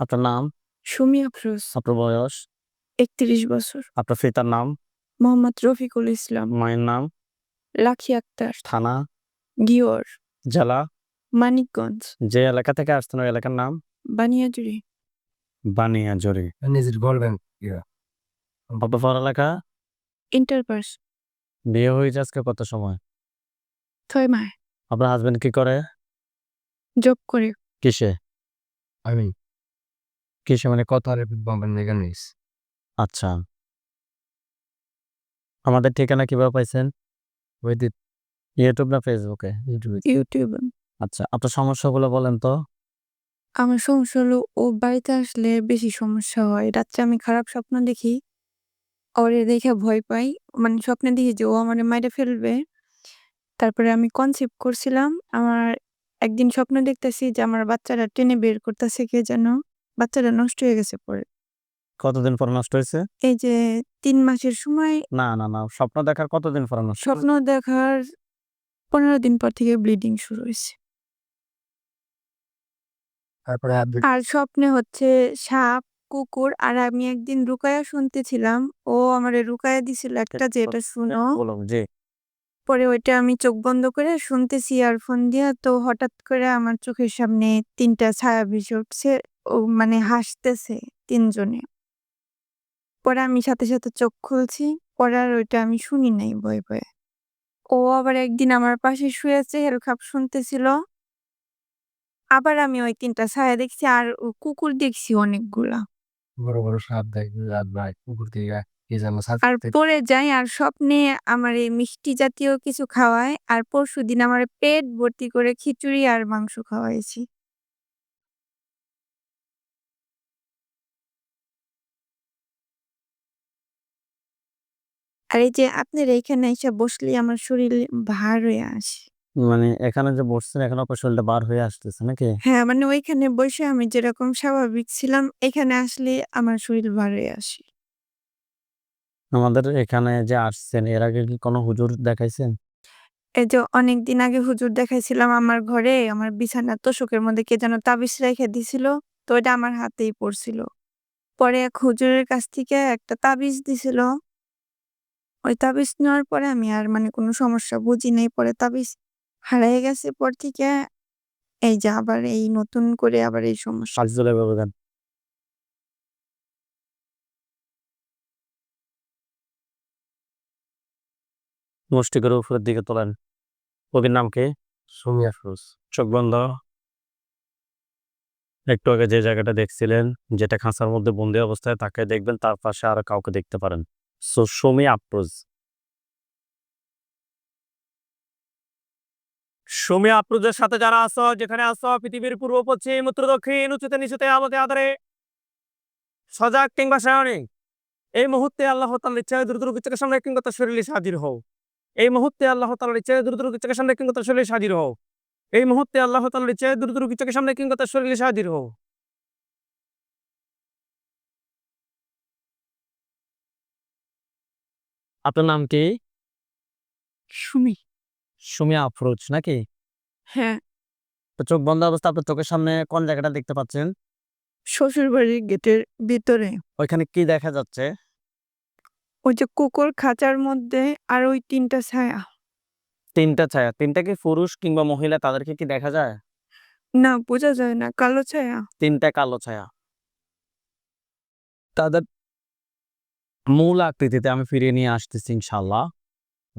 আপনার নাম? সুমি আফরোজ। আপনার বয়স? একত্রিশ বছর। আপনার পিতার নাম? মোহাম্মদ রফিকুল ইসলাম। মায়ের নাম? লাখি আক্তার। থানা? গিওর। জেলা? মানিকগঞ্জ। যে এলাকা থেকে আসতেন ওই এলাকার নাম? বানিয়াজুরি বানিয়াজুরি নিজের বলবেন আপনার পড়ালেখা? ইন্টার পাস বিয়ে হয়েছে আজকে কত সময়? ছয় মায় আপনার হাজবেন্ড কি করে? জব করে। কিসে? আমি কিসে মানে কত তারে বলবেন এখানে আচ্ছা। আমাদের ঠিকানা কীভাবে পাইছেন? ওই ইউটিউব না ফেসবুকে ইউটিউব আচ্ছা আপনার সমস্যাগুলো বলেন তো। আমার সমস্যা হলো ও বাড়িতে আসলে বেশি সমস্যা হয়। রাত্রে আমি খারাপ স্বপ্ন দেখি। ওরে দেখে ভয় পাই। মানে স্বপ্নে দেখি যে ও আমার মাইরে ফেলবে। তারপরে আমি কনসেপ্ট করছিলাম। আমার একদিন স্বপ্ন দেখতেছি যে আমার বাচ্চারা টেনে বের করতেছে কে যেন। বাচ্চাটা নষ্ট হয়ে গেছে পরে। কতদিন পর নষ্ট হয়েছে? এই যে তিন মাসের সময় না না না স্বপ্ন দেখার কতদিন পর নষ্ট স্বপ্ন দেখার পনেরো দিন পর থেকে ব্লিডিং শুরু হয়েছে। তারপরে আর স্বপ্নে হচ্ছে সাপ কুকুর আর আমি একদিন রুকায়া শুনতেছিলাম ও আমারে রুকায়া দিছিল একটা যে এটা শুনো। জি। পরে ওইটা আমি চোখ বন্ধ করে শুনতেছি আর ফোন দিয়া। তো হঠাৎ করে আমার চোখের সামনে তিনটা ছায়া ভেসে উঠছে, ও মানে হাসতেছে তিনজনে। পরে আমি সাথে সাথে চোখ খুলছি, পরে আর ওইটা আমি শুনি নাই ভয়ে ভয়ে। ও আবার একদিন আমার পাশে শুয়েছে, হেলখাপ শুনতেছিল। আবার আমি ওই তিনটা ছায়া দেখছি আর কুকুর দেখছি অনেকগুলা। বড় বড় সাপ দেখবে রাত ভাই, কুকুর থেকে কি যেন আর পরে যাই আর স্বপ্নে আমার এই মিষ্টি জাতীয় কিছু খাওয়ায় আর পরশু দিন আমার পেট ভর্তি করে খিচুড়ি আর মাংস খাওয়াইছি। আর এই যে আপনার এইখানে এসে বসলে আমার শরীর ভার হয়ে আসে। মানে এখানে যে বসছেন এখন আপনার শরীরটা বার হয়ে আসতেছে নাকি? হ্যাঁ মানে ওইখানে বসে আমি যেরকম স্বাভাবিক ছিলাম এখানে আসলে আমার শরীর ভার হয়ে আসে। আমাদের এখানে যে আসছেন এর আগে কি কোনো হুজুর দেখাইছেন? এই যে অনেকদিন আগে হুজুর দেখাইছিলাম আমার ঘরে আমার বিছানার তোষকের মধ্যে কে যেন তাবিজ রেখে দিছিল তো এটা আমার হাতেই পড়ছিল। পরে এক হুজুরের কাছ থেকে একটা তাবিজ দিছিল। ওই তাবিজ নেওয়ার পরে আমি আর মানে কোনো সমস্যা বুঝি নাই পরে তাবিজ হারিয়ে গেছে পর থেকে এই যে আবার এই নতুন করে আবার এই সমস্যা। মুষ্টি করে উপরের দিকে তোলেন। কবির নাম কি? সুমি আফরোজ চোখ বন্ধ। একটু আগে যে জায়গাটা দেখছিলেন যেটা খাঁচার মধ্যে বন্দি অবস্থায় তাকে দেখবেন তার পাশে আর কাউকে দেখতে পারেন। সো সুমি সুমি আপ্রোজের সাথে যারা আছো যেখানে আছো পৃথিবীর পূর্ব পশ্চিম উত্তর দক্ষিণ উচ্চতে নিচুতে আমাদের আদরে সজাগ কিংবা সায়নিক এই মুহূর্তে আল্লাহ তাআলার ইচ্ছায় দ্রুত সামনে কিংবা তার শরীরে হাজির হও। এই মুহূর্তে আল্লাহ তাআলার ইচ্ছায় দ্রুত রোগীর সামনে কিংবা তার শরীরে হাজির হও। এই মুহূর্তে আল্লাহ তাআলার ইচ্ছায় দ্রুত চোখের সামনে কিংবা তার শরীরে হাজির হও। আপনার নাম কি? সুমি। সুমি আফরোজ নাকি? হ্যাঁ। তো চোখ বন্ধ অবস্থা আপনার চোখের সামনে কোন জায়গাটা দেখতে পাচ্ছেন? শ্বশুর বাড়ির গেটের ভিতরে। ওইখানে কি দেখা যাচ্ছে? ওই যে কুকুর খাঁচার মধ্যে আর ওই তিনটা ছায়া। তিনটা ছায়া তিনটা কি পুরুষ কিংবা মহিলা তাদেরকে কি দেখা যায়? না বোঝা যায় না কালো ছায়া? তিনটা কালো ছায়া। তাদের মূল আকৃতিতে আমি ফিরিয়ে নিয়ে আসতেছি ইনশাল্লাহ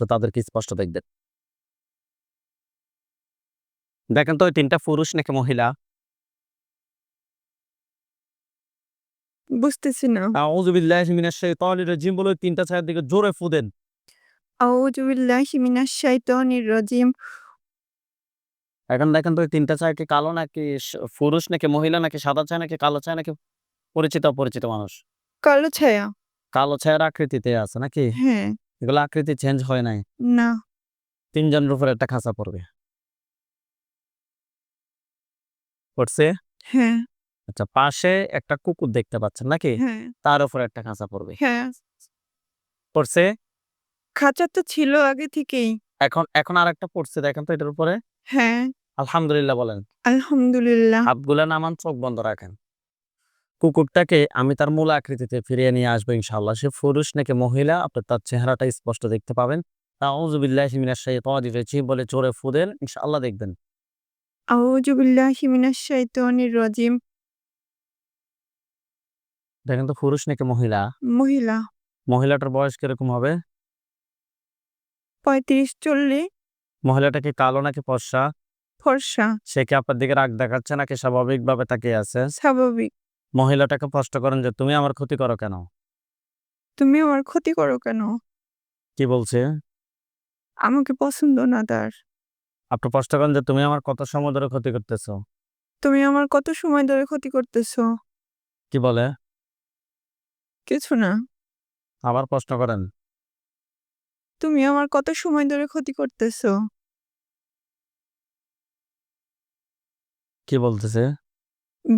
তো তাদেরকে স্পষ্ট দেখবেন। দেখেন তো ওই তিনটা পুরুষ নাকি মহিলা? বুঝতেছি না। আউযুবিল্লাহি মিনাশ শাইতানির রাজিম বলে তিনটা ছায়ার দিকে জোরে ফুদেন আউযু বিল্লাহি মিনাশ শাইতানির রাজিম। এখন দেখেন তো তিনটা ছায়া কি কালো নাকি পুরুষ নাকি মহিলা নাকি সাদা ছায়া নাকি কালো ছায়া নাকি পরিচিত অপরিচিত মানুষ? কালো ছায়া। কালো ছায়ার আকৃতিতে আছে নাকি? হ্যাঁ। এগুলো আকৃতি চেঞ্জ হয় নাই। না। তিনজনের উপর একটা খাঁচা পড়বে। পড়ছে? হ্যাঁ। আচ্ছা পাশে একটা কুকুর দেখতে পাচ্ছেন নাকি? হ্যাঁ। তার উপর একটা খাঁচা পড়বে। হ্যাঁ। পড়ছে? খাঁচা তো ছিল আগে থেকেই। এখন এখন আর একটা পড়ছে দেখেন তো এটার উপরে। হ্যাঁ। আলহামদুলিল্লাহ বলেন। আলহামদুলিল্লাহ। হাতগুলা নামান চোখ বন্ধ রাখেন। কুকুরটাকে আমি তার মূল আকৃতিতে ফিরিয়ে নিয়ে আসব ইনশাআল্লাহ। সে পুরুষ নাকি মহিলা? আপনি তার চেহারাটা স্পষ্ট দেখতে পাবেন। তাউজুবিল্লাহি মিনাশ শাইতানির রাজিম বলে জোরে ফুদেন ইনশাআল্লাহ দেখবেন। আউযু বিল্লাহি মিনাশ শাইতানির রাজিম। দেখেন তো পুরুষ নাকি মহিলা? মহিলা। মহিলাটার বয়স কীরকম হবে? পঁয়ত্রিশ চল্লিশ। মহিলাটা কি কালো নাকি ফর্সা? ফর্সা। সে কি আপনার দিকে রাগ দেখাচ্ছে নাকি স্বাভাবিকভাবে তাকিয়ে আছে? স্বাভাবিক। মহিলাটাকে প্রশ্ন করেন যে তুমি আমার ক্ষতি করো কেন? তুমি আমার ক্ষতি করো কেন? কি বলছে? আমাকে পছন্দ না তার। আপনি প্রশ্ন করেন যে তুমি আমার কত সময় ধরে ক্ষতি করতেছো? তুমি আমার কত সময় ধরে ক্ষতি করতেছো? কি বলে? কিছু না। আবার প্রশ্ন করেন। তুমি আমার কত সময় ধরে ক্ষতি করতেছো? কি বলতেছে?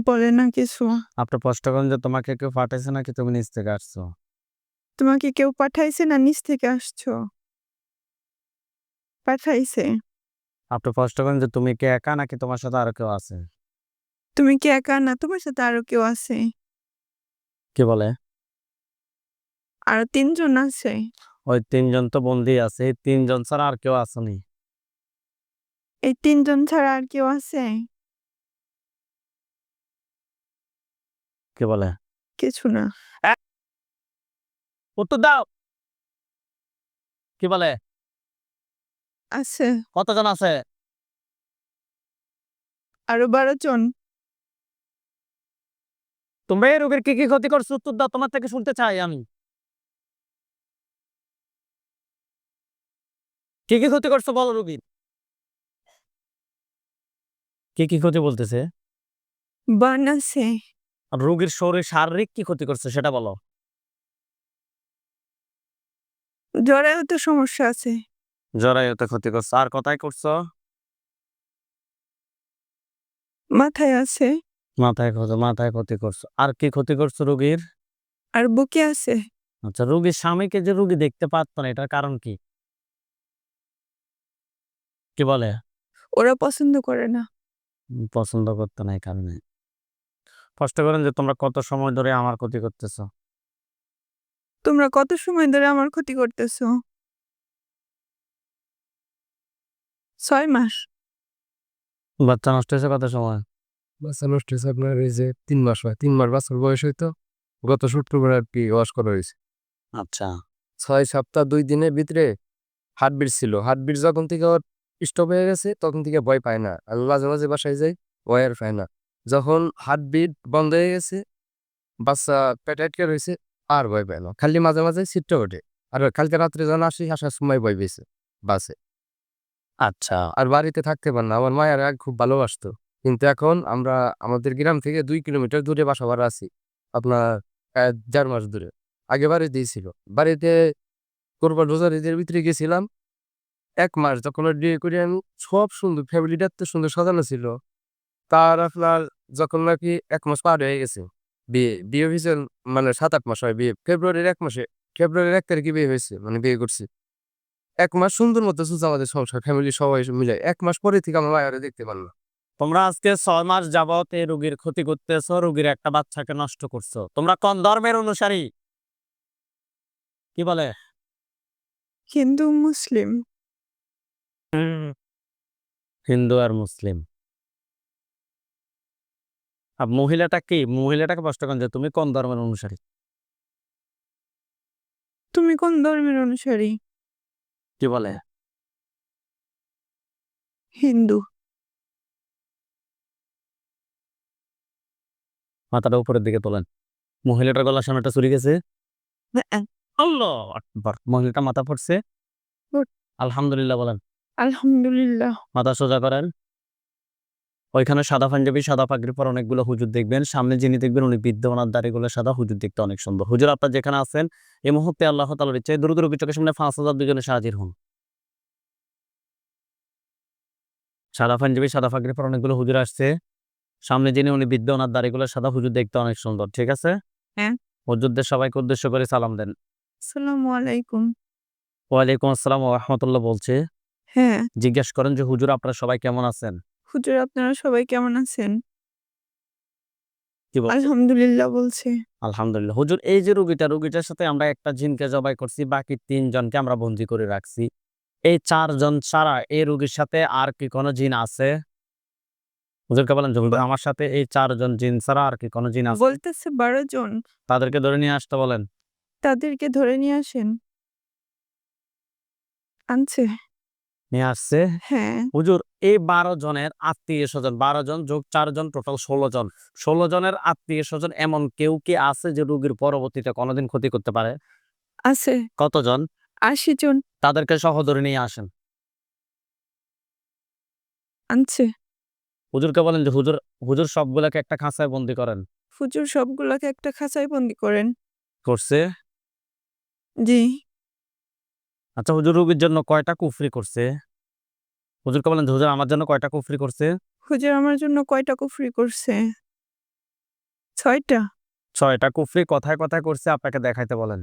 বলে না কিছু। আপনি প্রশ্ন করেন যে তোমাকে কেউ পাঠাইছে নাকি তুমি নিজ থেকে আসছো? তোমাকে কেউ পাঠাইছে না নিচ থেকে আসছো? পাঠাইছে। আপনি প্রশ্ন করেন যে তুমি কি একা নাকি তোমার সাথে আরও কেউ আছে? তুমি কি একা না? তোমার সাথে আরও কেউ আছে? কি বলে? আরও তিনজন আছে? ওই তিনজন তো বন্দি আছে এই তিনজন ছাড়া আর কেউ আসেনি এই তিনজন ছাড়া আর কেউ আছে? কি বলে? কিছু না। উত্তর দাও! কি বলে? আছে। কতজন আছে? আরও বারো জন। তুমি এই রোগের কি কি ক্ষতি করছ? উত্তর দাও তোমার থেকে শুনতে চাই আমি। কি কি ক্ষতি করছ বলো রুগীর কি কি ক্ষতি বলতেছে? বান আছে আর রোগীর শরীর শারীরিক কি ক্ষতি করছে সেটা বলো। সমস্যা আছে। জরায়ুতে ক্ষতি করছ। আর কোথায় করছ? মাথায় আছে। মাথায় ক্ষতি মাথায় ক্ষতি করছ। আর কি ক্ষতি করছ রোগীর? আর বুকে আছে। আচ্ছা রোগীর স্বামীকে যে রোগী দেখতে পারতো না এটার কারণ কি? কি বলে? ওরা পছন্দ করে না। পছন্দ করতে না এই কারণে। কষ্ট করেন যে তোমরা কত সময় ধরে আমার ক্ষতি করতেছো? তোমরা কত সময় ধরে আমার ক্ষতি করতেছ? ছয় মাস। বাচ্চা নষ্ট হয়েছে কত সময়? বাচ্চা নষ্ট হয়েছে আপনার এই যে তিন মাস হয়। তিন মাস বাচ্চার বয়স হইতো গত শুক্রবার আর কি ওয়াশ করা হয়েছে। আচ্ছা। ছয় সপ্তাহ দুই দিনের ভিতরে হার্টবিট ছিল। হার্টবিট যখন থেকে ওর স্টপ হয়ে গেছে তখন থেকে ভয় পায় না। আমি মাঝে মাঝে বাসায় যাই ভয় আর পায় না। যখন হার্টবিট বন্ধ হয়ে গেছে বাচ্চা পেট আটকে রয়েছে আর ভয় পায় না। খালি মাঝে মাঝে সিটটা ওঠে। আর কালকে রাত্রে যখন আসি আসার সময় ভয় পেয়েছে বাসে। আচ্ছা। আর বাড়িতে থাকতে পার না আমার মায়ের আগে খুব ভালোবাসতো। কিন্তু এখন আমরা আমাদের গ্রাম থেকে দুই কিলোমিটার দূরে বাসা ভাড়া আছি। আপনার দেড় মাস দূরে আগে বাড়িতেই ছিল বাড়িতে কোরবান রোজার ঈদের ভিতরে গেছিলাম। এক মাস যখন ওর বিয়ে করি আমি সব সুন্দর ফ্যামিলিটা এত সুন্দর সাজানো ছিল। তার আপনার যখন নাকি এক মাস পার হয়ে গেছে বিয়ে বিয়ে হয়েছে মানে সাত আট মাস হয় বিয়ে। ফেব্রুয়ারির এক মাসে ফেব্রুয়ারির এক তারিখে বিয়ে হয়েছে মানে বিয়ে করছি। এক মাস সুন্দর মতো চলছে আমাদের সংসার ফ্যামিলি সবাই মিলে। এক মাস পরে থেকে আমার মায়ের দেখতে পারলাম তোমরা আজকে ছয় মাস যাবত এই রোগীর ক্ষতি করতেছো রোগীর একটা বাচ্চাকে নষ্ট করছ। তোমরা কোন ধর্মের অনুসারী? কি বলে? হিন্দু মুসলিম। হিন্দু আর মুসলিম। আর মহিলাটা কি? মহিলাটাকে প্রশ্ন করেন যে তুমি কোন ধর্মের অনুসারী? তুমি কোন ধর্মের অনুসারী? কি বলে? হিন্দু। মাথাটা উপরের দিকে তোলেন। মহিলাটার গলার সামনেটা চুরি গেছে? আল্লাহ মহিলাটা মাথা পড়ছে? আলহামদুলিল্লাহ বলেন। আলহামদুলিল্লাহ। মাথা সোজা করেন। ওইখানে সাদা পাঞ্জাবি সাদা পাগড়ি পর অনেকগুলো হুজুর দেখবেন। সামনে যিনি দেখবেন উনি বৃদ্ধ ওনার দাড়িগুলো সাদা হুজুর দেখতে অনেক সুন্দর। হুজুর আপনার যেখানে আছেন এই মুহূর্তে আল্লাহ তালার ইচ্ছায় দ্রুত রোগী চোখের সামনে পাঁচ হাজার দুজনে সাহায্য হন। সাদা পাঞ্জাবি সাদা পাগড়ি পর অনেকগুলো হুজুর আসছে। সামনে যিনি উনি বৃদ্ধ ওনার দাড়িগুলো সাদা হুজুর দেখতে অনেক সুন্দর। ঠিক আছে? হ্যাঁ। হুজুরদের সবাইকে উদ্দেশ্য করে সালাম দেন। আসসালামু আলাইকুম। ওয়ালাইকুম আসসালাম ও রহমতুল্লাহ বলছে। হ্যাঁ। জিজ্ঞেস করেন যে হুজুর আপনারা সবাই কেমন আছেন? হুজুর আপনারা সবাই কেমন আছেন? কি বলছে আলহামদুলিল্লাহ বলছে। আলহামদুলিল্লাহ। হুজুর এই যে রুগীটা রুগীটার সাথে আমরা একটা জিনকে জবাই করছি বাকি তিনজনকে আমরা বন্দি করে রাখছি। এই চারজন ছাড়া এই রুগীর সাথে আর কি কোনো জিন আছে? হুজুরকে বলেন যে, হুজুর আমার সাথে এই চারজন জিন ছাড়া আর কি কোনো জিন আছে? বলতেছে বারো জন। তাদেরকে ধরে নিয়ে আসতে বলেন। তাদেরকে ধরে নিয়ে আসেন। আনছে। নিয়ে আসছে। হ্যাঁ। হুজুর এই বারো জনের আত্মীয় স্বজন বারো জন যোগ চারজন টোটাল ষোলো জন। ষোলো জনের আত্মীয় স্বজন এমন কেউ কি আছে যে রুগীর পরবর্তীতে কোনোদিন ক্ষতি করতে পারে? আছে। কতজন? আশি জন। তাদেরকে সহ ধরে নিয়ে আসেন। আনছে। হুজুরকে বলেন যে হুজুর হুজুর সবগুলাকে একটা খাঁচায় বন্দি করেন। হুজুর সবগুলোকে একটা খাঁচায় বন্দি করেন। করছে? জি। আচ্ছা হুজুর রুগীর জন্য কয়টা কুফরি করছে? হুজুরকে বলেন হুজুর আমার জন্য কয়টা কুফরি করছে? হুজুর আমার জন্য কয়টা কুফরি করছে? ছয়টা। ছয়টা কুফরি কথায় কথায় করছে? আপনাকে দেখাইতে বলেন।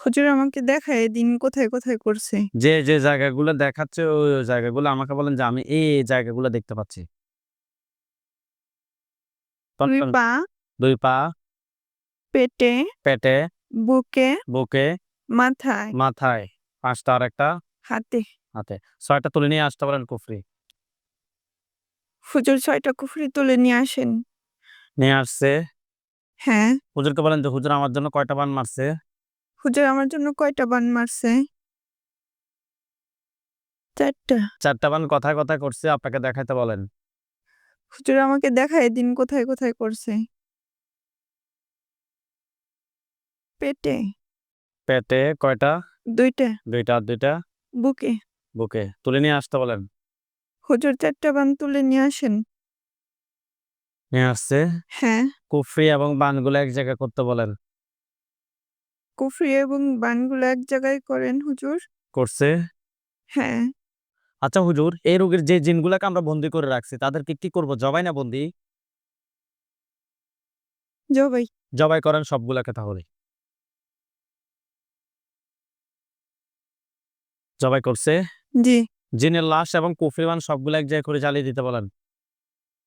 হুজুর আমাকে দেখায় দিন কোথায় কোথায় করছে। যে যে জায়গাগুলো দেখাচ্ছে ওই ওই জায়গাগুলো আমাকে বলেন যে আমি এই এই জায়গাগুলো দেখতে পাচ্ছি। দুই পা। দুই পা। পেটে। পেটে। বুকে। বুকে। মাথায়। মাথায়। পাঁচটা আর একটা? হাতে। হাতে। ছয়টা তুলে নিয়ে আসতে পারেন কুফরি। হুজুর ছয়টা কুফরি তুলে নিয়ে আসেন। নিয়ে আসছে। হ্যাঁ। হুজুরকে বলেন যে হুজুর আমার জন্য কয়টা বান মারছে? হুজুর আমার জন্য কয়টা বান মারছে? চারটা। চারটা বান কথায় কথায় করছে আপনাকে দেখাইতে বলেন। হুজুর আমাকে দেখায় দিন কোথায় কোথায় করছে। পেটে। পেটে কয়টা? দুইটা? দুইটা আর দুইটা? বুকে। বুকে। তুলে নিয়ে আসতে বলেন। হুজুর চারটা বান তুলে নিয়ে আসেন। নিয়ে আসছে? হ্যাঁ। কুফরি এবং বানগুলো এক জায়গায় করতে বলেন। কুফরি এবং বানগুলো এক জায়গায় করেন হুজুর। করছে? হ্যাঁ। আচ্ছা হুজুর এই রোগীর যে জিনগুলাকে আমরা বন্দি করে রাখছি তাদেরকে কি করব? জবাই না বন্দি? জবাই। জবাই করেন সবগুলাকে তাহলে। জবাই করছে। জি। জিনের লাশ এবং কুফরি বান সবগুলো এক জায়গায় করে জ্বালিয়ে দিতে বলেন।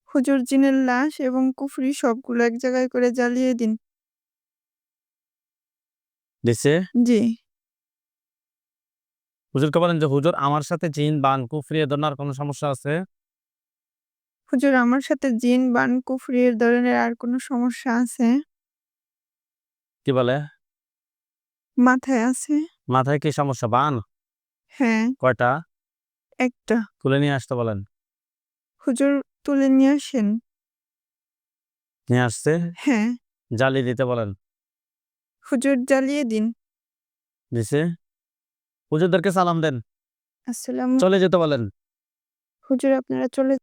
হুজুর জিনের লাশ এবং কুফরি সবগুলো এক জায়গায় করে জ্বালিয়ে দিন। দিছে? জি। হুজুরকে বলেন যে হুজুর আমার সাথে জিন বান কুফরি এ ধরনের কোনো সমস্যা আছে? হুজুর আমার সাথে জিন বান কুফরি এর ধরনের আর কোনো সমস্যা আছে? কি বলে? মাথায় আছে। মাথায় কি সমস্যা? বান? হ্যাঁ। কয়টা? একটা। তুলে নিয়ে আসতে বলেন। হুজুর তুলে নিয়ে আসেন। নিয়ে আসতে হ্যাঁ। জ্বালিয়ে দিতে বলেন। হুজুর জ্বালিয়ে দিন। দিছে? হুজুরদেরকে সালাম দেন। আসসালাম চলে যেতে বলেন। হুজুর আপনারা চলে